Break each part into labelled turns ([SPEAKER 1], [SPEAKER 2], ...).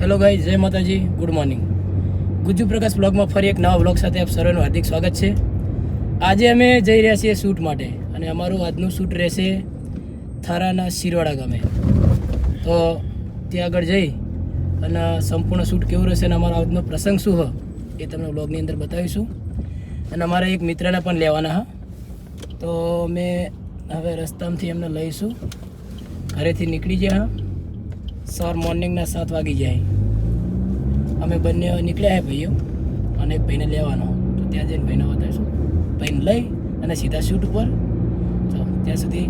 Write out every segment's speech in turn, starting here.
[SPEAKER 1] Hello ગાઈ જય માતાજી ગુડ મોર્નિંગ ગુજુ પ્રકાશ બ્લોગમાં ફરી એક નવા બ્લોગ સાથે આપ સર્વેનું હાર્દિક સ્વાગત છે. આજે અમે જઈ રહ્યા છીએ શૂટ માટે અને અમારું આજનું શૂટ રહેશે થારાના શિરવાડા ગામે. તો ત્યાં આગળ જઈ અને સંપૂર્ણ શૂટ કેવું રહેશે અને અમારો આજનો પ્રસંગ શું હો એ તમને બ્લોગની અંદર બતાવીશું. અને અમારા એક મિત્રને પણ લેવાના હા. તો અમે હવે રસ્તામાંથી એમને લઈશું. ઘરેથી નીકળી ગયા હા. સવાર મોર્નિંગના સાત વાગી જાય. અમે બંને નીકળ્યા હે ભાઈઓ, અને એક ભાઈને લેવાનો તો ત્યાં જઈને ભાઈને બતાવીશું. ભાઈને લઈ અને સીધા શૂટ ઉપર. તો ત્યાં સુધી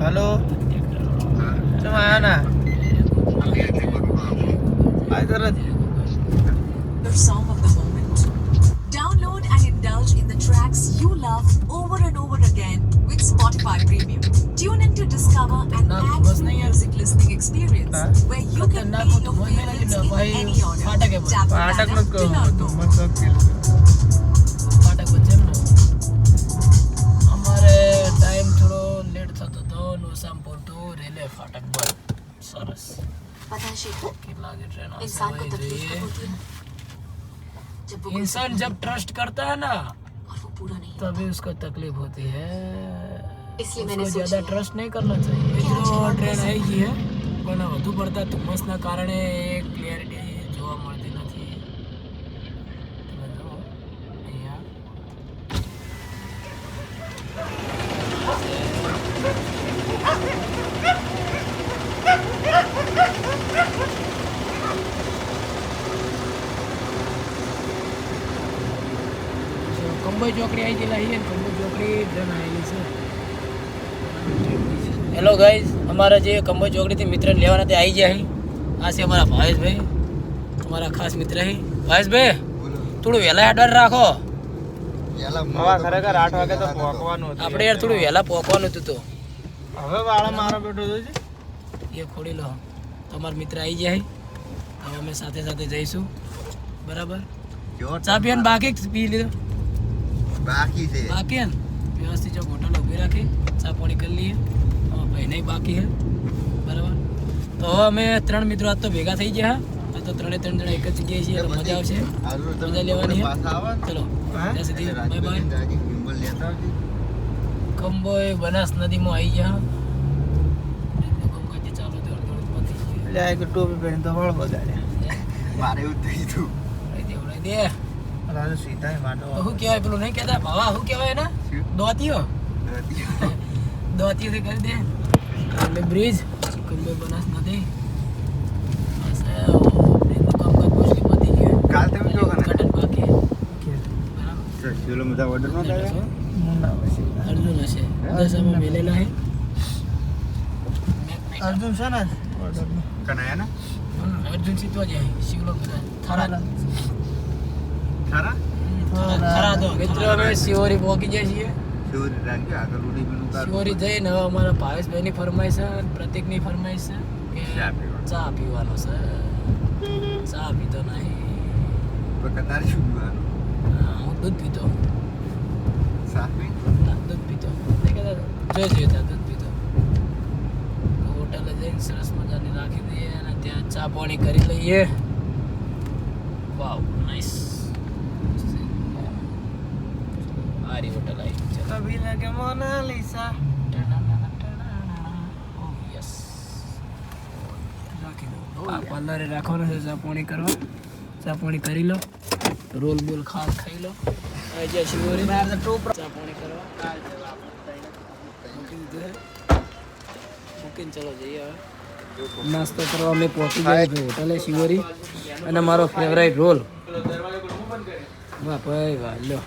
[SPEAKER 2] Halo. Kemana? Hai Terus.
[SPEAKER 3] The song of the moment. Download and indulge in the tracks you love over and over again with Spotify Premium. Tune in to discover an
[SPEAKER 1] add
[SPEAKER 3] music listening experience where you can play your favorites in any order. Tap the to learn more.
[SPEAKER 1] Two railway ફાટક પર સરસ
[SPEAKER 3] पता है शेखर
[SPEAKER 1] कि लागे train
[SPEAKER 3] इंसान को तकलीफ कब होती है जब वो कोई
[SPEAKER 1] इंसान जब ट्रस्ट करता है ना
[SPEAKER 3] और वो पूरा नहीं
[SPEAKER 1] तभी उसको तकलीफ होती है
[SPEAKER 3] इसलिए मैंने
[SPEAKER 1] उसको
[SPEAKER 3] सोचा
[SPEAKER 1] ज्यादा ट्रस्ट नहीं करना चाहिए મિત્રો ટ્રેન આવી ગઈ હે પણ વધુ પડતા ધુમ્મસના કારણે ક્લિયરિટી જો ચોકડી આવી ગયેલા છીએ ને ચોકડી ટ્રેન આવેલી છે. હેલો ગાઈઝ અમારા જે કંબોઈ ચોકડીથી મિત્રને લેવાના તે આવી ગયા આ છે અમારા ભાવેશભાઈ. અમારા ખાસ મિત્ર અહીં ભાવેશભાઈ થોડું વહેલા એડવાન્સ રાખો.
[SPEAKER 2] ખરેખર આઠ વાગે તો પહોંચવાનું
[SPEAKER 1] આપણે યાર થોડું વહેલા પહોંચવાનું હતું તો.
[SPEAKER 2] હવે વાળા મારો બેઠો છે?
[SPEAKER 1] એ ખોડી લો. તમારા મિત્ર આવી જાય હવે અમે સાથે સાથે જઈશું. બરાબર? ચા પીવાનું બાકી પી લીધો.
[SPEAKER 4] બાકી છે.
[SPEAKER 1] બાકી હે ને? વ્યવસ્થિત જો હોટલ ઊભી રાખી ચા પાણી કરી લઈએ. હવે ભાઈ નહીં બાકી હે. બરાબર? તો હવે અમે ત્રણ મિત્રો આજ તો ભેગા થઈ ગયા. આ તો ત્રણે ત્રણ જણા એક જ જગ્યાએ છીએ એટલે મજા આવશે. મજા લેવાની હે. ચલો ત્યાં સુધી બાય બાય કંબોય બનાસ નદીમાં આવી ગયા. તો
[SPEAKER 2] એટલે આ એક ટોપી પહેરીને તો વાળ બગાડ્યા.
[SPEAKER 4] મારે એવું થઈ હતું
[SPEAKER 1] દે.
[SPEAKER 2] રાજુ સીધા
[SPEAKER 1] તો શું કહેવાય? પેલું નહીં કહેતા? ભાવા શું કહેવાય ને દોતીઓ? દોતીઓ. કરી દે. એટલે બ્રિજ. કુંભે બનાસ નથી.
[SPEAKER 4] કાલ તમે જો કને?
[SPEAKER 1] ઉદ્ઘાટન બાકી. બરાબર.
[SPEAKER 4] શિવલો બધા ઓર્ડર નો કર્યો
[SPEAKER 2] મુન્ના પછી
[SPEAKER 1] અર્જુન હશે દશામાં મેલેલા હે
[SPEAKER 2] અર્જુન છે ને
[SPEAKER 4] કનાયા ને
[SPEAKER 1] અર્જુન. સીધવા જાય શિવલો બધા. થરા.
[SPEAKER 4] ખરા
[SPEAKER 1] તો. મિત્રો અમે શિવોરી પહોંચી જાય છીએ.
[SPEAKER 4] રાખજો આગળ ઉડી
[SPEAKER 1] શિવોરી જઈને હવે અમારા ભાવેશભાઈની ફરમાઈશ છે અને પ્રતિકની ફરમાઈશ છે કે
[SPEAKER 4] ચા પીવાનો.
[SPEAKER 1] ચા પીવાનો છે. ચા પીતો નહીં.
[SPEAKER 4] તો કતાર શું પીવાનું?
[SPEAKER 1] હું દૂધ પીતો.
[SPEAKER 4] સાફી
[SPEAKER 1] દૂધ પીતો. જોઈ જોઈએ ત્યાં દૂધ પીતો. હોટલે જઈને સરસ મજાની રાખી દઈએ અને ત્યાં ચા પાણી કરી લઈએ. વાવ નાઈસ સારી હોટલ
[SPEAKER 2] કભી લગે મોનાલિસા
[SPEAKER 1] Oh, yes. આ પાર્લરે રાખવાનું છે ચા પાણી કરવા ચા કરી લો રોલ બોલ ખાસ ખાઈ લો જ્યાં શિવોરી ચા પાણી કરવા છે મૂકીને ચલો જઈએ હવે નાસ્તો કરવા અમે પહોંચી ગયા છે હોટલે શિવરી અને મારો ફેવરાઇટ રોલ વાહ ભાઈ વાહ લો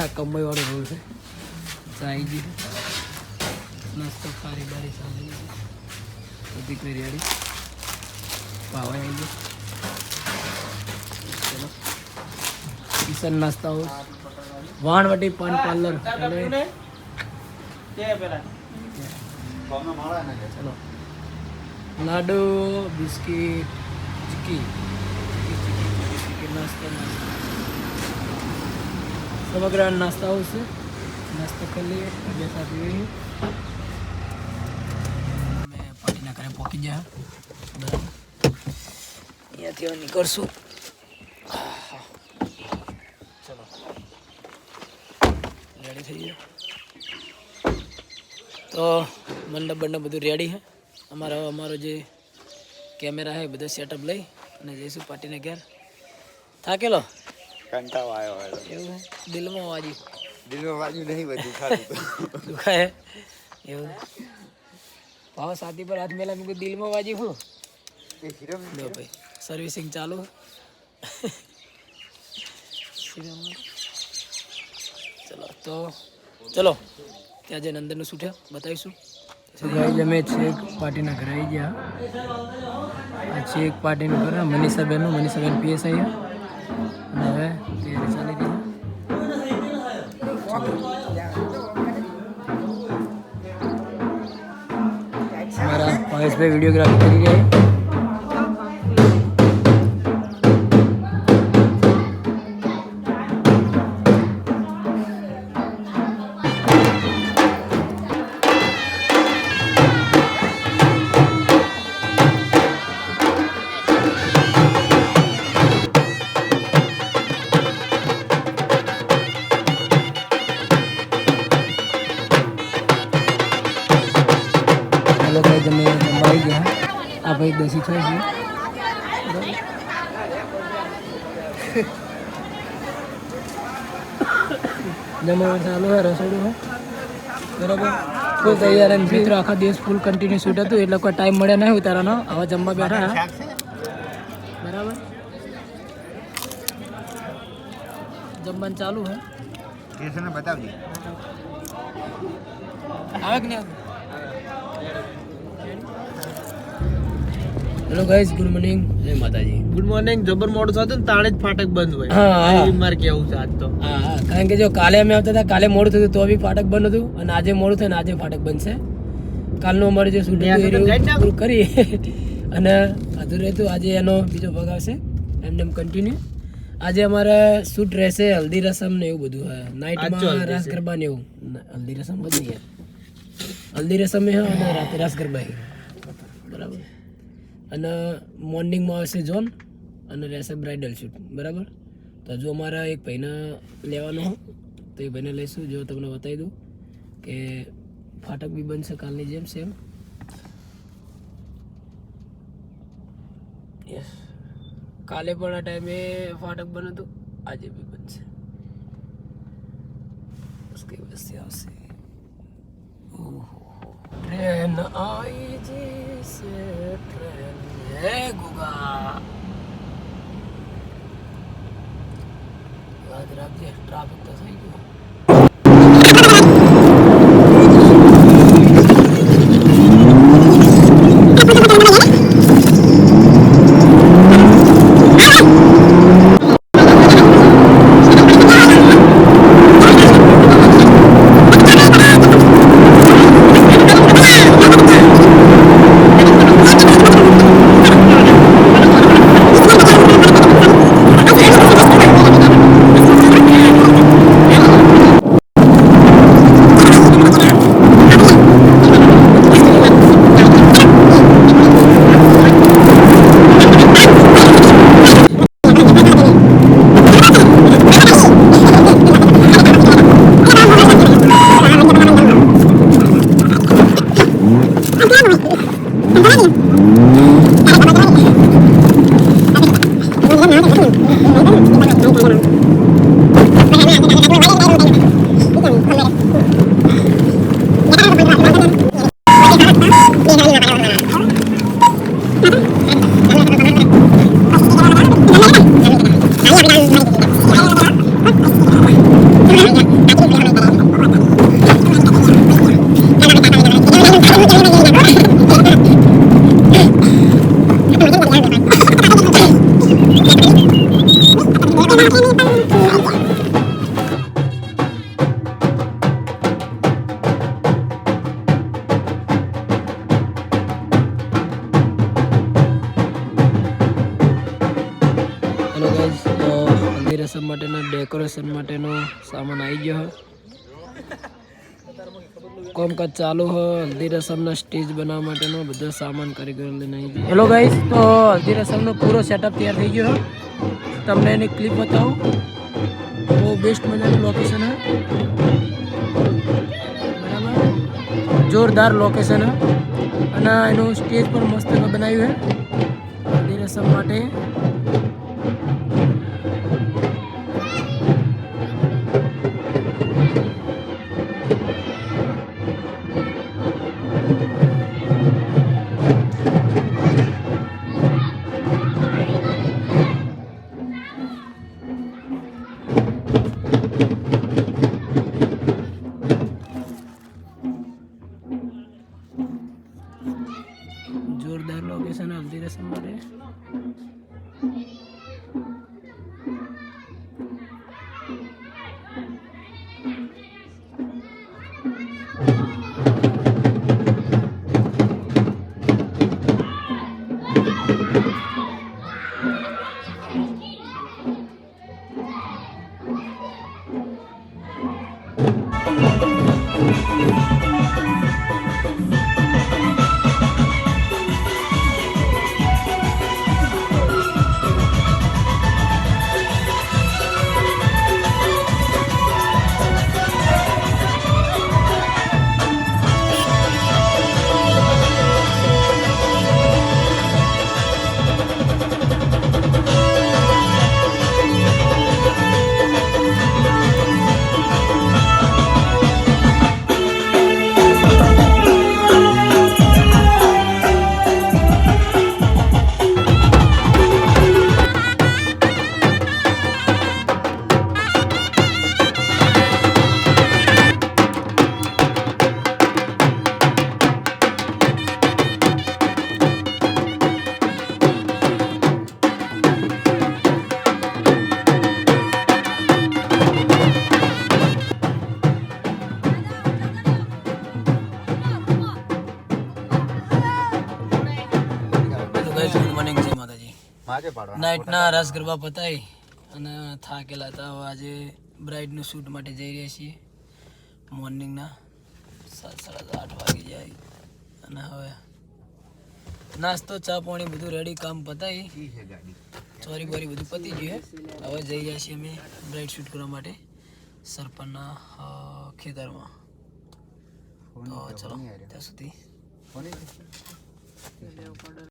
[SPEAKER 1] આ કમાઈ વાળો રોડ છે ચાઈજી નાસ્તો ખારી બારી સામે બધી રેડી પાવા આવી ગયો. ચલો. કિશન નાસ્તા હાઉસ વાણવટી પાન પાર્લર. ચલો. લાડુ બિસ્કીટ ચીકી. ચીકી ચીકી ચીકી નાસ્તો નાસ્તો સમગ્ર નાસ્તા આવશે નાસ્તો કરી લઈએ. બે સાથે જોઈએ અમે પાર્ટીના ઘરે પહોંચી ગયા. બરાબર. અહીંયાથી હવે નીકળશું. ચલો. રેડી થઈ ગયા. તો મંડપ બંડપ બધું રેડી છે. અમારો અમારો જે કેમેરા છે બધો સેટઅપ લઈ અને જઈશું પાર્ટીને ઘેર. થાકેલો?
[SPEAKER 2] કંટાળો આવ્યો
[SPEAKER 1] એવું દિલમાં વાજ્યું.
[SPEAKER 2] દિલમાં વાજ્યું નહીં બધું ખાતું
[SPEAKER 1] દુખાય એવું. ભાવ સાથી પર હાથ મેલા મેં દિલમાં વાજ્યું હું
[SPEAKER 2] એ હીરો
[SPEAKER 1] લો ભાઈ સર્વિસિંગ ચાલુ. ચલો તો ચલો ત્યાં જઈને અંદરનું શું બતાવીશું. બતાવીશું ગાઈ અમે છેક પાર્ટીના ઘરે આવી ગયા. આ છેક પાર્ટીનું ઘર મનીષાબેનનું મનીષાબેન પીએસઆઈ. અને મહેશભાઈ વિડીયોગ્રાફી કરી રહ્યા ચાલો ભાઈ તમે જમવાઈ ગયા. આ ભાઈ દસી થાય છે જમવાનું ચાલુ હોય રસોડું હોય બરાબર. ફૂલ તૈયાર અને મિત્રો આખા દિવસ ફૂલ કન્ટિન્યુ શૂટ હતું એટલે કોઈ ટાઈમ મળે નહીં ઉતારવાનો હવે જમવા બેઠા બરાબર. જમવાનું ચાલુ હોય
[SPEAKER 4] સ્ટેશને બતાવજે.
[SPEAKER 1] આવે કે નહીં? હેલો ગાઈઝ ગુડ મોર્નિંગ જય માતાજી.
[SPEAKER 2] ગુડ મોર્નિંગ જબર મોડું થતું ને તાણે જ ફાટક બંધ હોય.
[SPEAKER 1] હા
[SPEAKER 2] એ કેવું છે આજ તો.
[SPEAKER 1] હા કારણ કે જો કાલે અમે આવતા હતા કાલે મોડું થતું તો બી ફાટક બંધ હતું અને આજે મોડું થયું ને આજે ફાટક બનશે કાલનું અમારે જે શૂટિંગ કરી. અને અધૂર રહેતું આજે એનો બીજો ભાગ આવશે. એમને એમ કન્ટિન્યુ આજે અમારે શૂટ રહેશે હલ્દી રસમ ને એવું બધું નાઇટમાં રાસ ગરબા ને એવું. હલ્દી રસમ બધું યાર હલ્દી રસમ એ અને રાતે રાસ ગરબા બરાબર. અને મોર્નિંગમાં આવશે જોન અને રહેશે બ્રાઇડલ શૂટ. બરાબર? તો હજુ અમારા એક ભાઈને લેવાનો તો એ ભાઈને લઈશું. જો તમને બતાવી દઉં કે ફાટક બી બનશે કાલની જેમ, સેમ. યસ કાલે પણ આ ટાઈમે ફાટક બન્યું હતું, આજે બી બનશે. બસ કઈ વસ્તી આવશે. ઓહો. ટ્રેન આઈ જैसे ટ્રેન હે ગુગા યાદ રાખજે ટ્રાફિક તો થઈ ગયો હેલો Good morning. હલ્દી રસમ માટેના, ડેકોરેશન માટેનો સામાન આવી ગયો કોમકાજ ચાલુ હો હલ્દી રસમના સ્ટેજ બનાવવા માટેનો બધો સામાન કારીગર લઈને આવી ગયો. હેલો ગાઈઝ તો હલ્દી રસમનો પૂરો સેટઅપ તૈયાર થઈ ગયો તમને એની ક્લિપ બતાવું. બહુ બેસ્ટ મજાનું લોકેશન હે. જોરદાર લોકેશન હે. અને એનું સ્ટેજ પણ મસ્ત બનાવ્યું હે. હલ્દી રસમ માટે. લોકેશન હલ્દી
[SPEAKER 4] માગે પાડવા
[SPEAKER 1] નાઇટના રસ ગરબા પતાઈ અને થાકેલા હતા. હવે આજે બ્રાઇડનું શૂટ માટે જઈ રહ્યા છીએ. મોર્નિંગના સાત સાડા આઠ વાગી જાય. અને હવે નાસ્તો ચા પાણી બધું રેડી કામ પતાવી ચોરી બોરી બધું પતી ગયું. હવે જઈ રહ્યા છીએ અમે બ્રાઇડ શૂટ કરવા માટે સરપંચના ખેતરમાં. તો ચલો ત્યાં સુધી.